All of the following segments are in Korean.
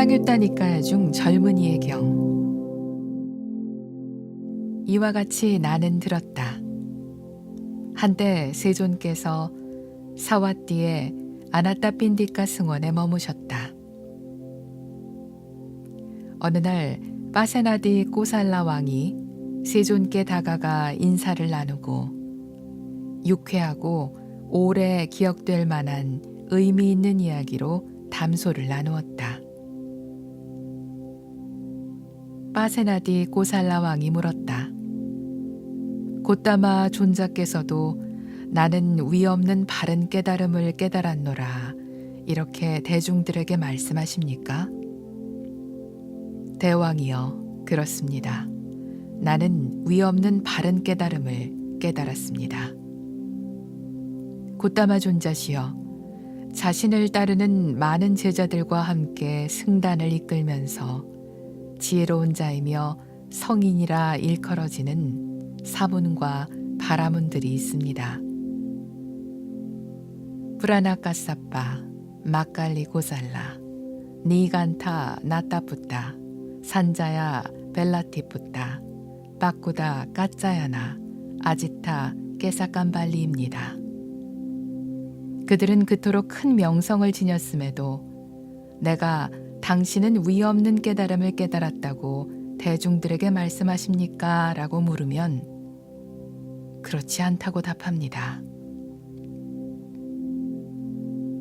쌍유따니까 중 젊은이의 경 이와 같이 나는 들었다. 한때 세존께서 사와띠의 아나따핀디카 승원에 머무셨다. 어느 날 빠세나디 꼬살라 왕이 세존께 다가가 인사를 나누고 유쾌하고 오래 기억될 만한 의미 있는 이야기로 담소를 나누었다. 빠세나디 꼬살라 왕이 물었다. 곧다마 존자께서도 나는 위 없는 바른 깨달음을 깨달았노라. 이렇게 대중들에게 말씀하십니까? 대왕이여, 그렇습니다. 나는 위 없는 바른 깨달음을 깨달았습니다. 곧다마 존자시여, 자신을 따르는 많은 제자들과 함께 승단을 이끌면서 지혜로운 자이며 성인이라 일컬어지는 사문과 바라문들이 있습니다. 브라나까사빠, 마칼리 고살라, 니간타 나타푸타, 산자야 벨라티푸타, 바꾸다 까짜야나, 아지타 깨사깜발리입니다. 그들은 그토록 큰 명성을 지녔음에도 내가 당신은 위 없는 깨달음을 깨달았다고 대중들에게 말씀하십니까? 라고 물으면 그렇지 않다고 답합니다.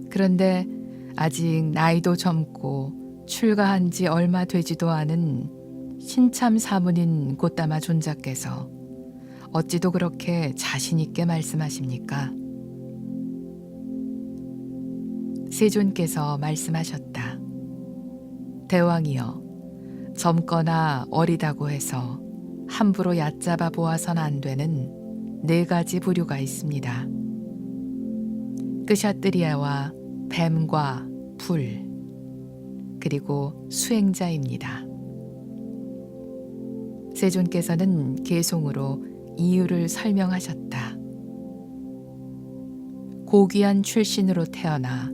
그런데 아직 나이도 젊고 출가한 지 얼마 되지도 않은 신참 사문인 곧다마 존자께서 어찌도 그렇게 자신있게 말씀하십니까? 세존께서 말씀하셨다. 대왕이여, 젊거나 어리다고 해서 함부로 얕잡아 보아선 안 되는 네 가지 부류가 있습니다. 끄샤뜨리아와 뱀과 불, 그리고 수행자입니다. 세존께서는 개송으로 이유를 설명하셨다. 고귀한 출신으로 태어나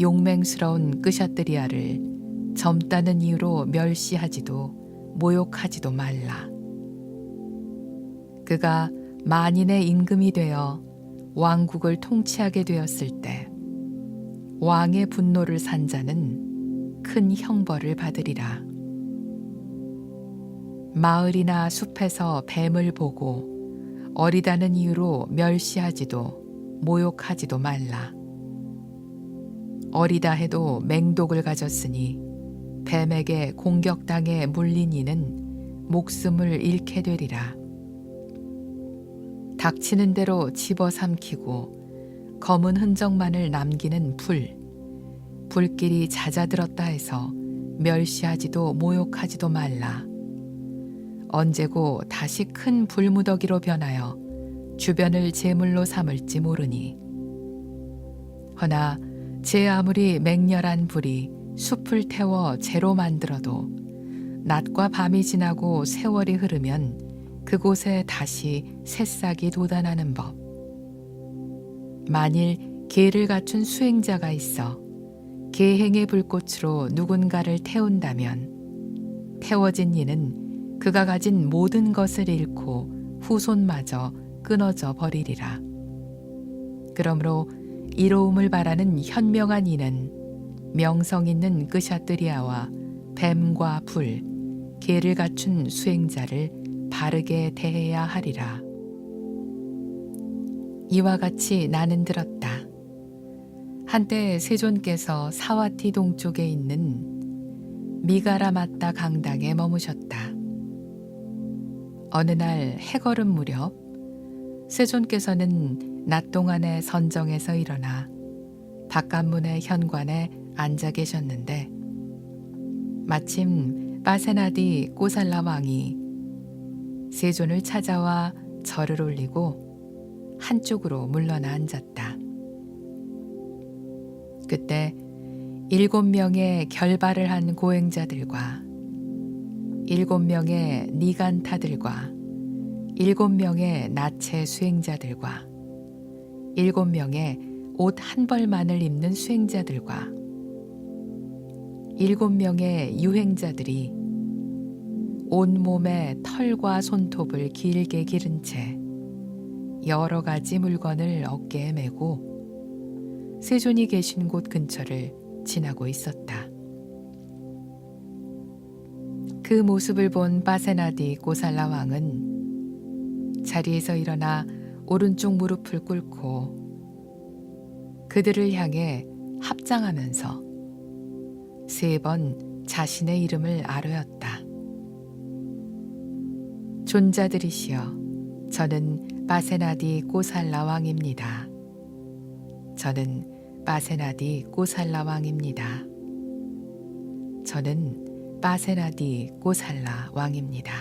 용맹스러운 끄샤뜨리아를 젊다는 이유로 멸시하지도 모욕하지도 말라. 그가 만인의 임금이 되어 왕국을 통치하게 되었을 때 왕의 분노를 산 자는 큰 형벌을 받으리라. 마을이나 숲에서 뱀을 보고 어리다는 이유로 멸시하지도 모욕하지도 말라. 어리다 해도 맹독을 가졌으니 뱀에게 공격당해 물린 이는 목숨을 잃게 되리라. 닥치는 대로 집어삼키고 검은 흔적만을 남기는 불, 불길이 잦아들었다 해서 멸시하지도 모욕하지도 말라. 언제고 다시 큰 불무더기로 변하여 주변을 제물로 삼을지 모르니. 허나 제 아무리 맹렬한 불이 숲을 태워 재로 만들어도 낮과 밤이 지나고 세월이 흐르면 그곳에 다시 새싹이 돋아나는 법. 만일 개를 갖춘 수행자가 있어 계행의 불꽃으로 누군가를 태운다면 태워진 이는 그가 가진 모든 것을 잃고 후손마저 끊어져 버리리라. 그러므로 이로움을 바라는 현명한 이는 명성 있는 끄샤뜨리아와 뱀과 불, 개를 갖춘 수행자를 바르게 대해야 하리라. 이와 같이 나는 들었다. 한때 세존께서 사와티 동쪽에 있는 미가라마따 강당에 머무셨다. 어느 날 해걸음 무렵 세존께서는 낮 동안에 선정에서 일어나 바깥문의 현관에 앉아 계셨는데 마침 빠세나디 꼬살라 왕이 세존을 찾아와 절을 올리고 한쪽으로 물러나 앉았다. 그때 일곱 명의 결발을 한 고행자들과 일곱 명의 니간타들과 일곱 명의 나체 수행자들과 일곱 명의 옷 한 벌만을 입는 수행자들과 일곱 명의 유행자들이 온몸에 털과 손톱을 길게 기른 채 여러 가지 물건을 어깨에 메고 세존이 계신 곳 근처를 지나고 있었다. 그 모습을 본 바세나디 고살라 왕은 자리에서 일어나 오른쪽 무릎을 꿇고 그들을 향해 합장하면서 세 번 자신의 이름을 아뢰었다. 존자들이시여, 저는 바세나디 꼬살라 왕입니다. 저는 바세나디 꼬살라 왕입니다. 저는 바세나디 꼬살라 왕입니다.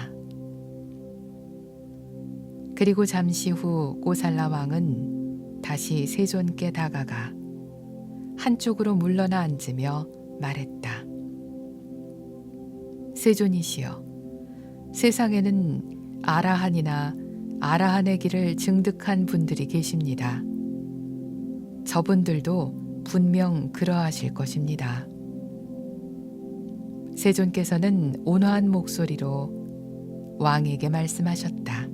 그리고 잠시 후 꼬살라 왕은 다시 세존께 다가가 한쪽으로 물러나 앉으며 말했다. 세존이시여, 세상에는 아라한이나 아라한의 길을 증득한 분들이 계십니다. 저분들도 분명 그러하실 것입니다. 세존께서는 온화한 목소리로 왕에게 말씀하셨다.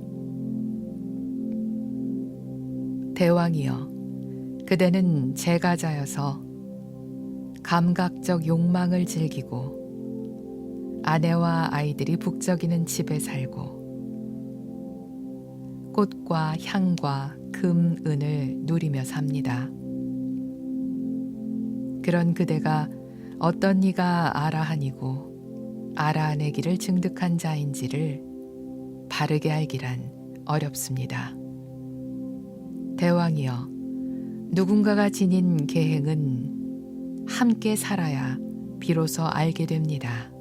대왕이여, 그대는 제가자여서 감각적 욕망을 즐기고 아내와 아이들이 북적이는 집에 살고 꽃과 향과 금, 은을 누리며 삽니다. 그런 그대가 어떤 이가 아라한이고 아라한의 길을 증득한 자인지를 바르게 알기란 어렵습니다. 대왕이여, 누군가가 지닌 계행은 함께 살아야 비로소 알게 됩니다.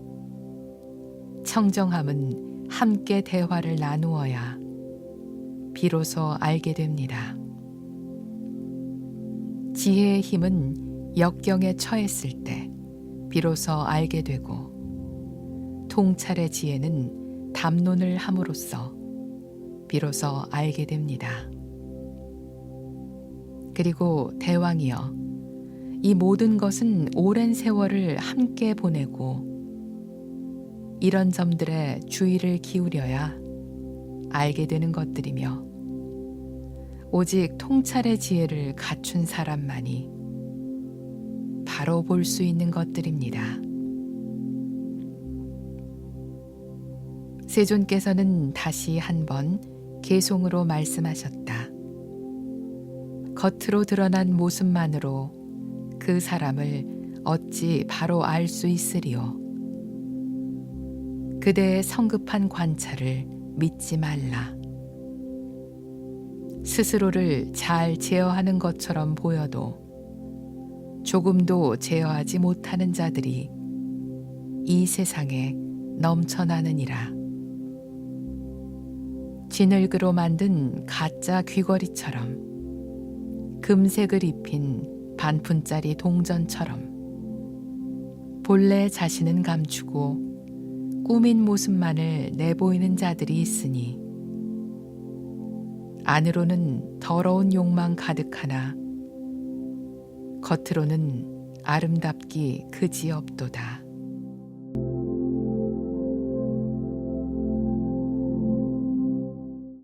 청정함은 함께 대화를 나누어야 비로소 알게 됩니다. 지혜의 힘은 역경에 처했을 때 비로소 알게 되고 통찰의 지혜는 담론을 함으로써 비로소 알게 됩니다. 그리고 대왕이여, 이 모든 것은 오랜 세월을 함께 보내고 이런 점들에 주의를 기울여야 알게 되는 것들이며 오직 통찰의 지혜를 갖춘 사람만이 바로 볼 수 있는 것들입니다. 세존께서는 다시 한번 개송으로 말씀하셨다. 겉으로 드러난 모습만으로 그 사람을 어찌 바로 알 수 있으리요. 그대의 성급한 관찰을 믿지 말라. 스스로를 잘 제어하는 것처럼 보여도 조금도 제어하지 못하는 자들이 이 세상에 넘쳐나느니라. 진흙으로 만든 가짜 귀걸이처럼 금색을 입힌 반푼짜리 동전처럼 본래 자신은 감추고 꾸민 모습만을 내보이는 자들이 있으니 안으로는 더러운 욕망 가득하나 겉으로는 아름답기 그지없도다.